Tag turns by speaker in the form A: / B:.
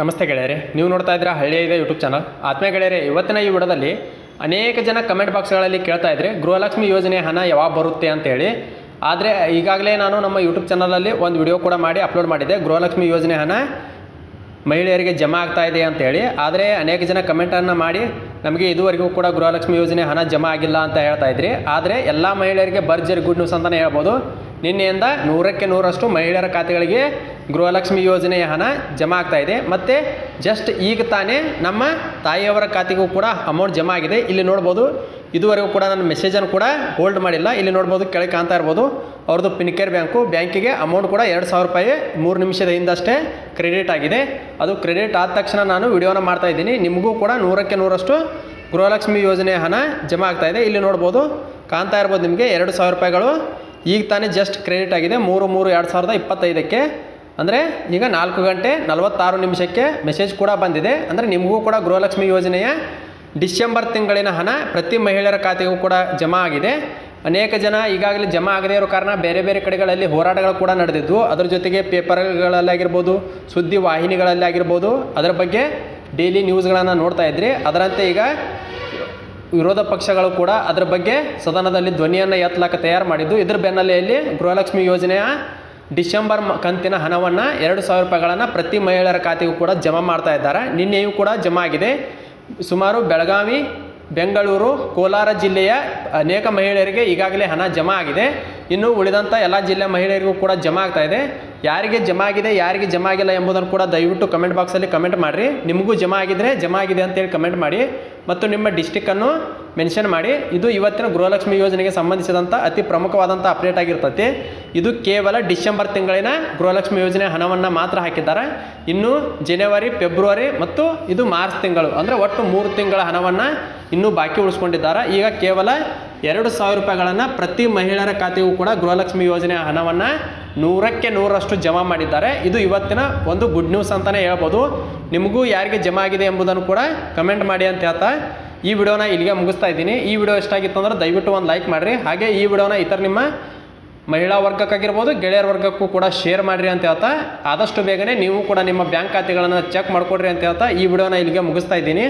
A: ನಮಸ್ತೆ ಗೆಳೆಯರೆ, ನೀವು ನೋಡ್ತಾ ಇದ್ದೀರಾ ಹಳ್ಳಿ ಇದೆ ಯೂಟ್ಯೂಬ್ ಚಾನಲ್ ಆತ್ಮೀಯ ಗೆಳೆಯರೆ, ಇವತ್ತಿನ ಈ ವಿಡದಲ್ಲಿ ಅನೇಕ ಜನ ಕಮೆಂಟ್ ಬಾಕ್ಸ್ಗಳಲ್ಲಿ ಕೇಳ್ತಾ ಇದ್ರೆ, ಗೃಹಲಕ್ಷ್ಮಿ ಯೋಜನೆ ಹಣ ಯಾವಾಗ ಬರುತ್ತೆ ಅಂತೇಳಿ ಆದರೆ ಈಗಾಗಲೇ ನಾನು ನಮ್ಮ ಯೂಟ್ಯೂಬ್ ಚಾನಲಲ್ಲಿ ಒಂದು ವಿಡಿಯೋ ಕೂಡ ಮಾಡಿ ಅಪ್ಲೋಡ್ ಮಾಡಿದ್ದೆ. ಗೃಹಲಕ್ಷ್ಮಿ ಯೋಜನೆ ಹಣ ಮಹಿಳೆಯರಿಗೆ ಜಮಾ ಆಗ್ತಾ ಇದೆ ಅಂತೇಳಿ ಆದರೆ ಅನೇಕ ಜನ ಕಮೆಂಟನ್ನು ಮಾಡಿ, ನಮಗೆ ಇದುವರೆಗೂ ಕೂಡ ಗೃಹಲಕ್ಷ್ಮಿ ಯೋಜನೆ ಹಣ ಜಮಾ ಆಗಿಲ್ಲ ಅಂತ ಹೇಳ್ತಾ ಇದ್ರಿ. ಆದರೆ ಎಲ್ಲ ಮಹಿಳೆಯರಿಗೆ ಭರ್ಜರಿ ಗುಡ್ ನ್ಯೂಸ್ ಅಂತಲೇ ಹೇಳ್ಬೋದು. ನಿನ್ನೆಯಿಂದ ನೂರಕ್ಕೆ ನೂರಷ್ಟು ಮಹಿಳೆಯರ ಖಾತೆಗಳಿಗೆ ಗೃಹಲಕ್ಷ್ಮಿ ಯೋಜನೆಯ ಹಣ ಜಮಾ ಆಗ್ತಾ ಇದೆ. ಮತ್ತು ಜಸ್ಟ್ ಈಗ ತಾನೇ ನಮ್ಮ ತಾಯಿಯವರ ಖಾತೆಗೂ ಕೂಡ ಅಮೌಂಟ್ ಜಮಾ ಆಗಿದೆ. ಇಲ್ಲಿ ನೋಡ್ಬೋದು, ಇದುವರೆಗೂ ಕೂಡ ನನ್ನ ಮೆಸೇಜನ್ನು ಕೂಡ ಹೋಲ್ಡ್ ಮಾಡಿಲ್ಲ. ಇಲ್ಲಿ ನೋಡ್ಬೋದು, ಕೆಳಗೆ ಕಾಣ್ತಾ ಇರ್ಬೋದು, ಅವ್ರದ್ದು ಪಿನ್ಕೇರ್ ಬ್ಯಾಂಕು ಬ್ಯಾಂಕಿಗೆ ಅಮೌಂಟ್ ಕೂಡ ಎರಡು ಸಾವಿರ ರೂಪಾಯಿ ಮೂರು ನಿಮಿಷದ ಹಿಂದಷ್ಟೇ ಕ್ರೆಡಿಟ್ ಆಗಿದೆ. ಅದು ಕ್ರೆಡಿಟ್ ಆದ ತಕ್ಷಣ ನಾನು ವಿಡಿಯೋನ ಮಾಡ್ತಾ ಇದ್ದೀನಿ. ನಿಮಗೂ ಕೂಡ ನೂರಕ್ಕೆ ನೂರಷ್ಟು ಗೃಹಲಕ್ಷ್ಮಿ ಯೋಜನೆ ಹಣ ಜಮಾ ಆಗ್ತಾ ಇದೆ. ಇಲ್ಲಿ ನೋಡ್ಬೋದು, ಕಾಣ್ತಾ ಇರ್ಬೋದು ನಿಮಗೆ ಎರಡು ಸಾವಿರ ರೂಪಾಯಿಗಳು ಈಗ ತಾನೇ ಜಸ್ಟ್ ಕ್ರೆಡಿಟ್ ಆಗಿದೆ. ಮೂರು ಮೂರು, ಎರಡು ಸಾವಿರದ ಇಪ್ಪತ್ತೈದಕ್ಕೆ. ಅಂದರೆ ಈಗ ನಾಲ್ಕು ಗಂಟೆ ನಲವತ್ತಾರು ನಿಮಿಷಕ್ಕೆ ಮೆಸೇಜ್ ಕೂಡ ಬಂದಿದೆ. ಅಂದರೆ ನಿಮಗೂ ಕೂಡ ಗೃಹಲಕ್ಷ್ಮಿ ಯೋಜನೆಯ ಡಿಸೆಂಬರ್ ತಿಂಗಳಿನ ಹಣ ಪ್ರತಿ ಮಹಿಳೆಯರ ಖಾತೆಗೂ ಕೂಡ ಜಮಾ ಆಗಿದೆ. ಅನೇಕ ಜನ ಈಗಾಗಲೇ ಜಮಾ ಆಗದೇ ಇರೋ ಕಾರಣ ಬೇರೆ ಬೇರೆ ಕಡೆಗಳಲ್ಲಿ ಹೋರಾಟಗಳು ಕೂಡ ನಡೆದಿದ್ವು ಅದರ ಜೊತೆಗೆ ಪೇಪರ್ಗಳಲ್ಲಾಗಿರ್ಬೋದು, ಸುದ್ದಿ ವಾಹಿನಿಗಳಲ್ಲಿ ಆಗಿರ್ಬೋದು ಅದರ ಬಗ್ಗೆ ಡೈಲಿ ನ್ಯೂಸ್ಗಳನ್ನು ನೋಡ್ತಾ ಇದ್ರಿ. ಅದರಂತೆ ಈಗ ವಿರೋಧ ಪಕ್ಷಗಳು ಕೂಡ ಅದರ ಬಗ್ಗೆ ಸದನದಲ್ಲಿ ಧ್ವನಿಯನ್ನು ಎತ್ತಲಾಕ ತಯಾರು ಮಾಡಿದ್ದು. ಇದರ ಬೆನ್ನಲೆಯಲ್ಲಿ ಗೃಹಲಕ್ಷ್ಮಿ ಯೋಜನೆಯ ಡಿಸೆಂಬರ್ ಕಂತಿನ ಹಣವನ್ನು ಎರಡು ಸಾವಿರ ರೂಪಾಯಿಗಳನ್ನು ಪ್ರತಿ ಮಹಿಳೆಯರ ಖಾತೆಗೂ ಕೂಡ ಜಮಾ ಮಾಡ್ತಾ ಇದ್ದಾರೆ. ನಿನ್ನೆಯೂ ಕೂಡ ಜಮಾ ಆಗಿದೆ. ಸುಮಾರು ಬೆಳಗಾವಿ, ಬೆಂಗಳೂರು, ಕೋಲಾರ ಜಿಲ್ಲೆಯ ಅನೇಕ ಮಹಿಳೆಯರಿಗೆ ಈಗಾಗಲೇ ಹಣ ಜಮಾ ಆಗಿದೆ. ಇನ್ನು ಉಳಿದಂಥ ಎಲ್ಲ ಜಿಲ್ಲೆ ಮಹಿಳೆಯರಿಗೂ ಕೂಡ ಜಮಾ ಆಗ್ತಾ ಇದೆ. ಯಾರಿಗೆ ಜಮಾ ಆಗಿದೆ, ಯಾರಿಗೆ ಜಮಾ ಆಗಿಲ್ಲ ಎಂಬುದನ್ನು ಕೂಡ ದಯವಿಟ್ಟು ಕಮೆಂಟ್ ಬಾಕ್ಸಲ್ಲಿ ಕಮೆಂಟ್ ಮಾಡಿರಿ. ನಿಮಗೂ ಜಮಾ ಆಗಿದ್ರೆ ಜಮಾ ಆಗಿದೆ ಅಂತೇಳಿ ಕಮೆಂಟ್ ಮಾಡಿ. ಮತ್ತು ನಿಮ್ಮ ಡಿಸ್ಟಿಕ್ಕನ್ನು ಮೆನ್ಷನ್ ಮಾಡಿ. ಇದು ಇವತ್ತಿನ ಗೃಹಲಕ್ಷ್ಮಿ ಯೋಜನೆಗೆ ಸಂಬಂಧಿಸಿದಂಥ ಅತಿ ಪ್ರಮುಖವಾದಂಥ ಅಪ್ಡೇಟ್ ಆಗಿರ್ತೈತಿ. ಇದು ಕೇವಲ ಡಿಸೆಂಬರ್ ತಿಂಗಳಿನ ಗೃಹಲಕ್ಷ್ಮಿ ಯೋಜನೆ ಹಣವನ್ನು ಮಾತ್ರ ಹಾಕಿದ್ದಾರೆ. ಇನ್ನು ಜನವರಿ ಫೆಬ್ರವರಿ ಮತ್ತು ಇದು ಮಾರ್ಚ್ ತಿಂಗಳು. ಅಂದರೆ ಒಟ್ಟು ಮೂರು ತಿಂಗಳ ಹಣವನ್ನು ಇನ್ನೂ ಬಾಕಿ ಉಳಿಸ್ಕೊಂಡಿದ್ದಾರೆ. ಈಗ ಕೇವಲ ಎರಡು ಸಾವಿರ ರೂಪಾಯಿಗಳನ್ನು ಪ್ರತಿ ಮಹಿಳೆಯರ ಖಾತೆಗೂ ಕೂಡ ಗೃಹಲಕ್ಷ್ಮಿ ಯೋಜನೆಯ ಹಣವನ್ನು ನೂರಕ್ಕೆ ನೂರಷ್ಟು ಜಮಾ ಮಾಡಿದ್ದಾರೆ. ಇದು ಇವತ್ತಿನ ಒಂದು ಗುಡ್ ನ್ಯೂಸ್ ಅಂತಲೇ ಹೇಳ್ಬೋದು. ನಿಮಗೂ ಯಾರಿಗೆ ಜಮಾ ಆಗಿದೆ ಎಂಬುದನ್ನು ಕೂಡ ಕಮೆಂಟ್ ಮಾಡಿ ಅಂತ ಹೇಳ್ತಾ ಈ ವಿಡಿಯೋನ ಇಲ್ಲಿಗೆ ಮುಗಿಸ್ತಾ ಇದ್ದೀನಿ. ಈ ವಿಡಿಯೋ ಎಷ್ಟಾಗಿತ್ತು ಅಂದರೆ ದಯವಿಟ್ಟು ಒಂದು ಲೈಕ್ ಮಾಡಿರಿ. ಹಾಗೆ ಈ ವಿಡಿಯೋನ ಇತರ ನಿಮ್ಮ ಮಹಿಳಾ ವರ್ಗಕ್ಕಾಗಿರ್ಬೋದು, ಗೆಳೆಯರ ವರ್ಗಕ್ಕೂ ಕೂಡ ಶೇರ್ ಮಾಡಿರಿ ಅಂತ ಹೇಳ್ತಾ ಆದಷ್ಟು ಬೇಗನೆ ನೀವು ಕೂಡ ನಿಮ್ಮ ಬ್ಯಾಂಕ್ ಖಾತೆಗಳನ್ನು ಚೆಕ್ ಮಾಡಿಕೊಡ್ರಿ ಅಂತ ಹೇಳ್ತಾ ಈ ವಿಡಿಯೋನ ಇಲ್ಲಿಗೆ ಮುಗಿಸ್ತಾ ಇದ್ದೀನಿ.